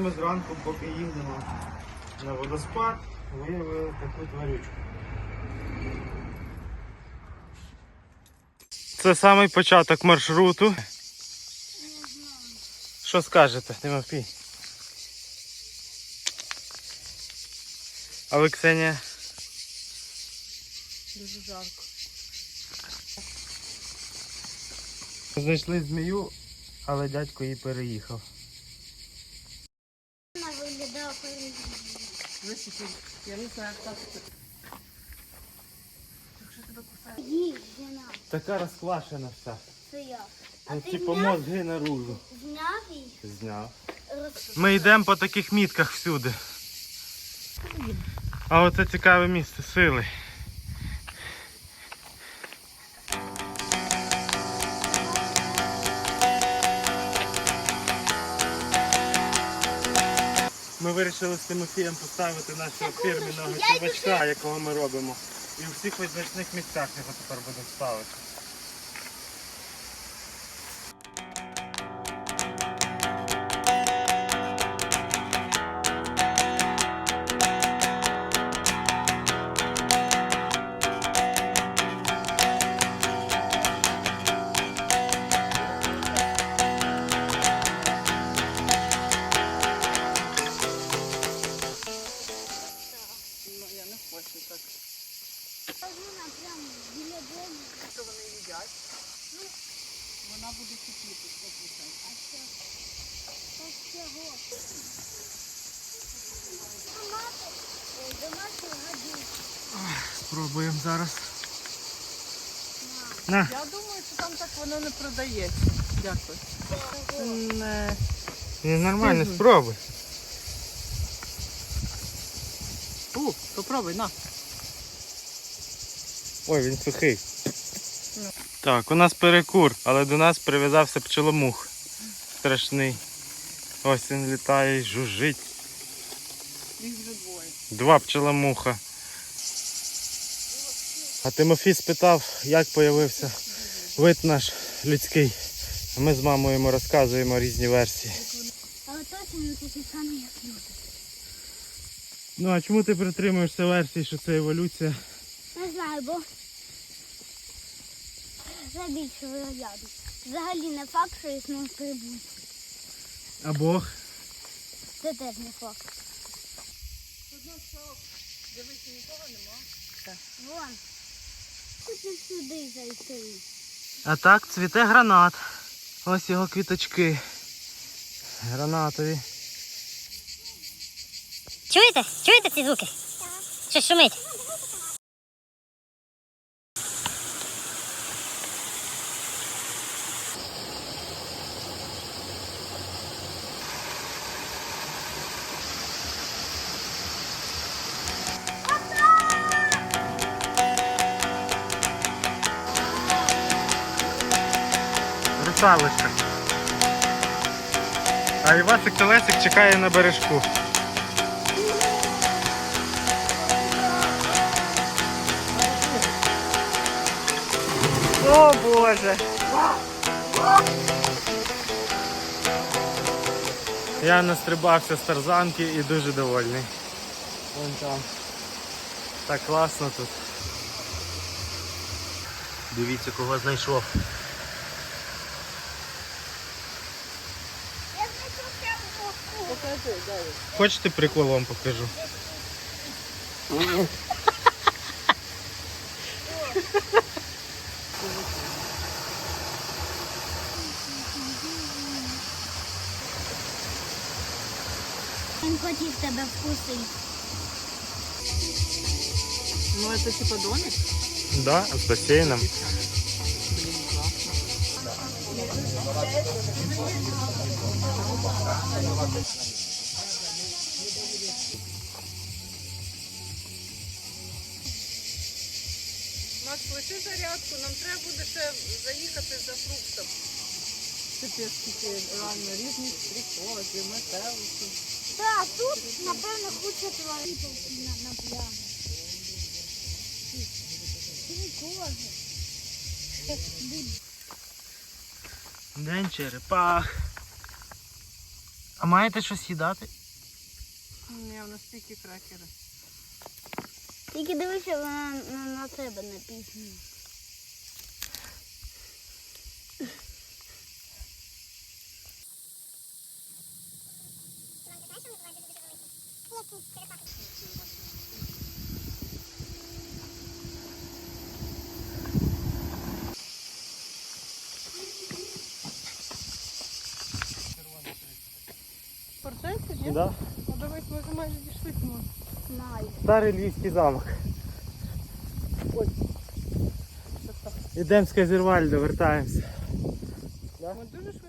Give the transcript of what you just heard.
Ми зранку, поки їздимо на водоспад, виявили таку тварючку. Це самий початок маршруту. Що скажете, Тимофій? А ви, Ксенія? Дуже жарко. Знайшли змію, але дядько її переїхав. Висипів. Я не знаю, як так. Якщо тебе кусає. Їй, жена, Така розквашена вся. це я. Ну, ти типу зняв, мозги наружу. зняв її? Зняв. Ми йдемо по таких мітках всюди. А оце цікаве місце, сили. Ми вирішили з Тимофієм поставити нашого фірменного я чувачка, якого ми робимо. І у всіх визначних місцях його тепер будемо ставити. Що вони їдять? Ну, вона буде кипіти 100%. А це... Чого? Томати. Ой, домашні гадюки. Спробуємо зараз. На. Я думаю, що там так воно не продається. Дякую. Не. Ні, нормально, спробуй. У, попробуй, на. Ой, він сухий. Так, у нас перекур, але до нас прив'язався пчеломух. Страшний. Ось він літає і жужжить. Їх вже двоє. Два пчеломуха. А Тимофій спитав, як появився вид наш людський. А Ми з мамою йому розказуємо різні версії. Але точно не такі самі, як люди. Ну а чому ти притримуєшся версії, що це еволюція? Не знаю, бо це більше виглядно. Взагалі не факт, що існує прибуль. А Бог? Це теж не факт. Дивися, нікого нема. Вон. Хочу сюди зайти. А так цвіте гранат. Ось його квіточки. Гранатові. Чуєте? Чуєте ці звуки? Щось шумить. Русалочка. А Івасик Телесик чекає на бережку. О Боже! Я настрибався з тарзанки і дуже довольний. Вон там. Так класно тут. Дивіться, кого знайшов. Покажи, дай. Хочете прикол вам покажу? Він хотів тебе вкусити. Ну, це типа домик? Да, з басейном. Блін, класно. Макс, лиши зарядку, нам треба буде ще заїхати за фруктом. Капець, скільки реально різних стрікозів, метеликів. Так, тут, напевно, куча тварин на, на пляжі. Прикольно. День черепах. А маєте щось їдати? Ні, у нас тільки крекери. Тільки дивися, вона на, на тебе написано. Порцеться, ні? Да. Ну давай, ми вже майже дійшли. Знаю. Старий львівський замок. Ой. Ідемо з Казірвальду, вертаємося. Ми дуже швидко